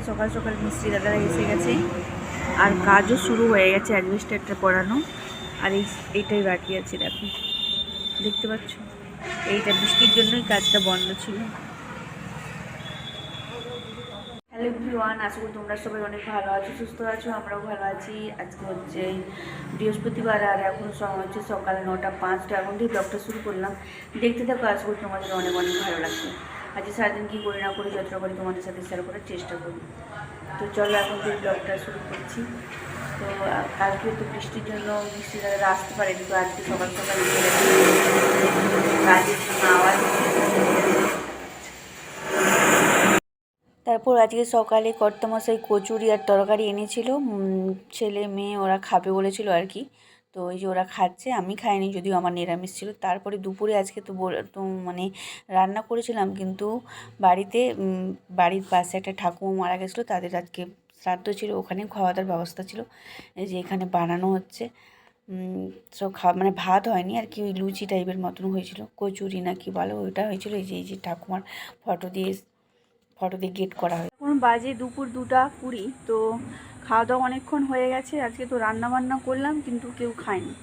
সকাল সকাল মিস্ত্রি দাদারা এসে গেছে। আর কাজও শুরু হয়ে গেছে অ্যাডমিনিস্ট্রেটর পড়ানো। আর এই, এইটাই বাকি আছে দেখো। দেখতে পাচ্ছ? এইটা বৃষ্টির জন্যই কাজটা বন্ধ ছিল। হ্যালো এভরিওয়ান আশা করি তোমরা সবাই অনেক ভালো আছো, সুস্থ আছো, আমরাও ভালো আছি। আজকে হচ্ছে বৃহস্পতিবার আর এখন সময় হচ্ছে সকাল নটা পাঁচটা। এখন থেকে ব্লগটা শুরু করলাম। দেখতে থাকো, আশা করি তোমাদের অনেক অনেক ভালো লাগছে আজকে সারাদিন কী করি না করি, যতটা করি তোমাদের সাথে শেয়ার করার চেষ্টা করি। তো চলো এখন থেকে ব্লগটা শুরু করছি। তো কালকে তো বৃষ্টির জন্য বৃষ্টি দ্বারা আসতে পারেনি, তো আজকে সকাল সকাল আওয়াজ তারপর আজকে সকালে কর্তামশাই কচুরি আর তরকারি এনেছিল। ছেলে মেয়ে ওরা খাবে বলেছিল আর কি। তো এই যে ওরা খাচ্ছে, আমি খাইনি যদিও, আমার নিরামিষ ছিল। তারপরে দুপুরে আজকে তো তো মানে রান্না করেছিলাম, কিন্তু বাড়িতে বাড়ির পাশে একটা ঠাকুমা মারা গেছিল, তাদের আজকে শ্রাদ্ধ ছিল ওখানে খাওয়া দাওয়ার ব্যবস্থা ছিল। এই যে এখানে বানানো হচ্ছে সব খাওয়া মানে ভাত হয়নি, আর কি ওই লুচি টাইপের মতন হয়েছিল, কচুরি না কি বলো ওইটা হয়েছিল, এই যে এই যে ঠাকুমার ফটো দিয়ে ফটো দিয়ে গেট করা হয় এখন বাজে দুপুর দুটা কুড়ি, তো খাওয়া দাওয়া অনেকক্ষণ হয়ে গেছে, আজকে তো রান্না বান্না করলাম, কিন্তু কেউ খায়নি।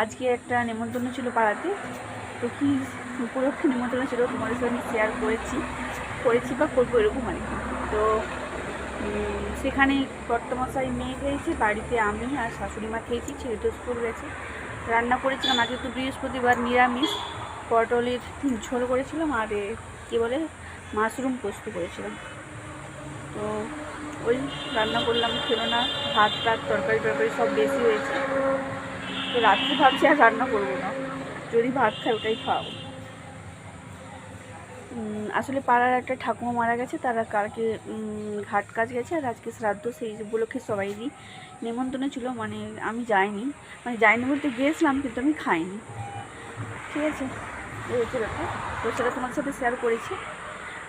আজকে একটা নেমন্তন্ন ছিল পাড়াতে, তো কি উপলক্ষে নেমন্তন্ন ছিল তোমাদের সঙ্গে শেয়ার করেছি করেছি বা করব এরকম আর কি। তো সেখানে কর্তমশাই মেয়ে খেয়েছে, বাড়িতে আমি আর শাশুড়ি মা খেয়েছি, ছেলে তো স্কুল গেছে। রান্না করেছিলাম আগে তো বৃহস্পতিবার নিরামিষ, পটলের ঝোল করেছিলাম, আর কী বলে, মাশরুম পোস্ত করেছিলাম। তো ওই রান্না করলাম খেলো না ভাত টাত তরকারি টরকারি সব বেশি হয়েছে। তো রাত্রে ভাবছি আর রান্না করব না। যদি ভাত খাই ওটাই উম, আসলে পাড়ার একটা ঠাকুমা মারা গেছে তারা কালকে ঘাট কাজ গেছে আর আজকে শ্রাদ্ধ সেই উপলক্ষে সবাইরই নেমন্তন্ন ছিল মানে আমি যাইনি। মানে যাইনি বলতে গিয়েছিলাম কিন্তু আমি খাইনি। ঠিক আছে? এই হচ্ছে ব্যাপার। তো সেটা তোমার সাথে শেয়ার করেছি।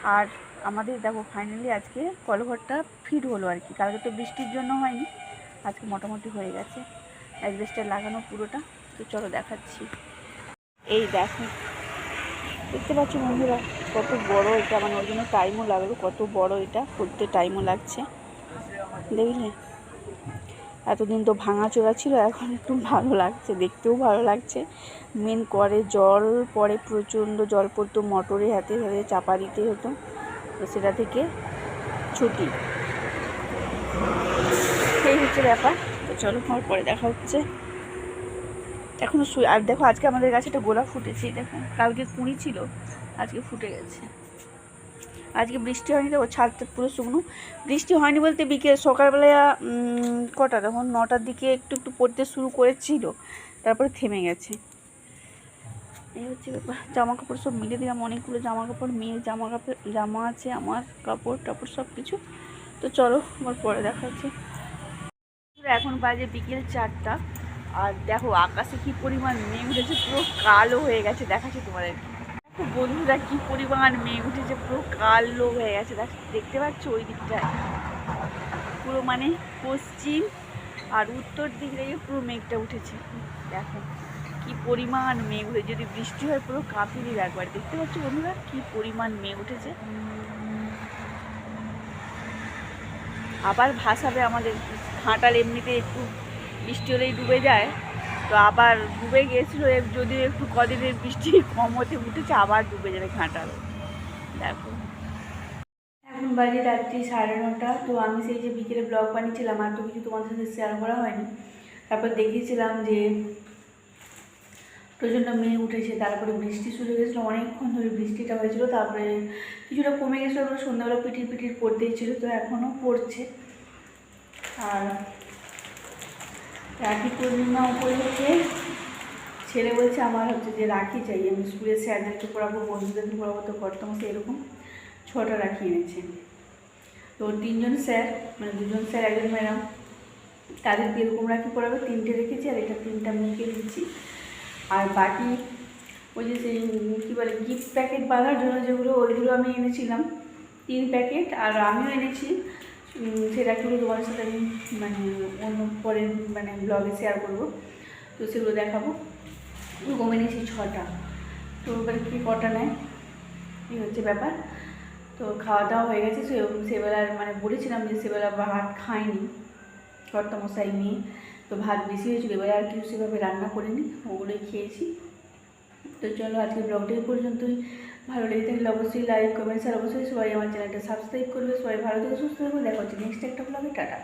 আর আমাদের দেখো ফাইনালি আজকে কলঘরটা ফিট হলো আর কি। কালকে তো বৃষ্টির জন্য হয়নি, আজকে মোটামুটি হয়ে গেছে। অ্যাডভেস্টার লাগানো পুরোটা, তো চলো দেখাচ্ছি। এই দেখো, দেখতে পাচ্ছ বন্ধুরা, কত বড় এটা মানে ওই জন্য টাইমও লাগল কত বড় এটা, করতে টাইমও লাগছে। দেখলে? এতদিন তো ভাঙাচোরা ছিল, এখন একটু ভালো লাগছে, দেখতেও ভালো লাগছে। মেন করে জল পড়ে প্রচণ্ড জল পড়তো মোটরে হাতে হাতে চাপা দিতে হতো। তো সেটা থেকে ছুটি। সেই হচ্ছে ব্যাপার। তো চলো আমার পরে দেখা হচ্ছে। এখনও শুয়ে আর দেখো, আজকে আমাদের গাছে একটা গোলাপ ফুটেছে, দেখো। কালকে কুঁড়ি ছিল, আজকে ফুটে গেছে। আজকে বৃষ্টি হয়নি দেখো ছাদটা পুরো শুকনো। বৃষ্টি হয়নি বলতে বিকেল, সকালবেলা কটা? তখন নটার দিকে একটু একটু পড়তে শুরু করেছিল, তারপরে থেমে গেছে। এই হচ্ছে জামা কাপড় সব মিলে দিলাম, অনেকগুলো জামা কাপড় মেয়ের জামা কাপড় জামা আছে, আমার কাপড় টাপড় সব কিছু। তো চলো আমার পরে দেখা হচ্ছে। এখন বাজে বিকেল চারটা। আর দেখো, আকাশে কি পরিমাণ মেঘ উঠেছে, পুরো কালো হয়ে গেছে। দেখাচ্ছি তোমাদের। দেখো বন্ধুরা, কি পরিমাণ মেঘ উঠেছে, পুরো কালো হয়ে গেছে। দেখ- দেখতে পাচ্ছ ওই দিকটায়? পুরো মানে পশ্চিম আর উত্তর দিক থেকে পুরো মেঘটা উঠেছে। দেখো। কি পরিমাণ মেঘ উঠে যদি বৃষ্টি হয় পুরো কাঁপিয়ে দিবে একবার। দেখতে পাচ্ছ বন্ধুরা, কি পরিমাণ মেঘ উঠেছে। আবার ভাসাবে আমাদের ঘাটাল এমনিতে একটু বৃষ্টি হলেই ডুবে যায়। তো আবার ডুবে গিয়েছিল যদিও একটু কদিনের বৃষ্টি কম হতে উঠেছে, আবার ডুবে যাবে ঘাটাল দেখো। এখন বাজে রাত্রি সাড়ে নটা, তো আমি সেই যে বিকেলে ব্লগ বানিয়েছিলাম, আর তো কিছু তোমাদের সাথে শেয়ার করা হয়নি। তারপর দেখিয়েছিলাম যে প্রচণ্ড মেয়ে উঠেছে, তারপরে বৃষ্টি শুরু হয়ে গেছিল, অনেকক্ষণ ধরে বৃষ্টিটা হয়েছিল, তারপরে কিছুটা কমে গেছিল তারপরে সন্ধ্যাবেলা পিটির পিটির পড়তেই ছিল তো এখনও পড়ছে। আর রাখি পূর্ণিমা উপলক্ষে ছেলে বলছে, আমার হচ্ছে যে রাখি চাই, আমি স্কুলের স্যারদেরকে পড়াবো বন্ধুদেরকে পড়াবো, তো কর্তমাসে এরকম ছটা রাখি এনেছে। তো তিনজন স্যার মানে দুজন স্যার, একজন ম্যাডাম, তাদেরকে এরকম রাখি পড়াবে, তিনটে রেখেছি, আর এটা তিনটা মেয়েকে দিচ্ছি। আর বাকি ওই যে সেই, কী বলে গিফট প্যাকেট বাঁধার জন্য যেগুলো, ওইগুলো আমি এনেছিলাম। তিন প্যাকেট আর আমিও এনেছি। সেই রাখিগুলো তোমাদের সাথে আমি মানে অন্য পরে মানে ব্লগে শেয়ার করব। তো সেগুলো দেখাবো। ওরকম এনেছি ছটা। তো এবার কী কটা নেয়? এই হচ্ছে ব্যাপার। তো খাওয়া দাওয়া হয়ে গেছে সেবেলার মানে বলেছিলাম যে সেবেলা ভাত খাইনি। কর্তামশাই মেয়ে তো ভাত বেশি হয়েছিল, এবার আর কেউ সেভাবে রান্না করিনি, ওগুলোই খেয়েছি। তো চলো আজকে ব্লগটা এই পর্যন্তই। ভালো লেগে থাকলে অবশ্যই লাইক কমেন্টস আর অবশ্যই সবাই আমার চ্যানেলটা সাবস্ক্রাইব করবে। সবাই ভালো থেকে, সুস্থ থাকবে দেখা হচ্ছে নেক্সট একটা ব্লগে টাটা।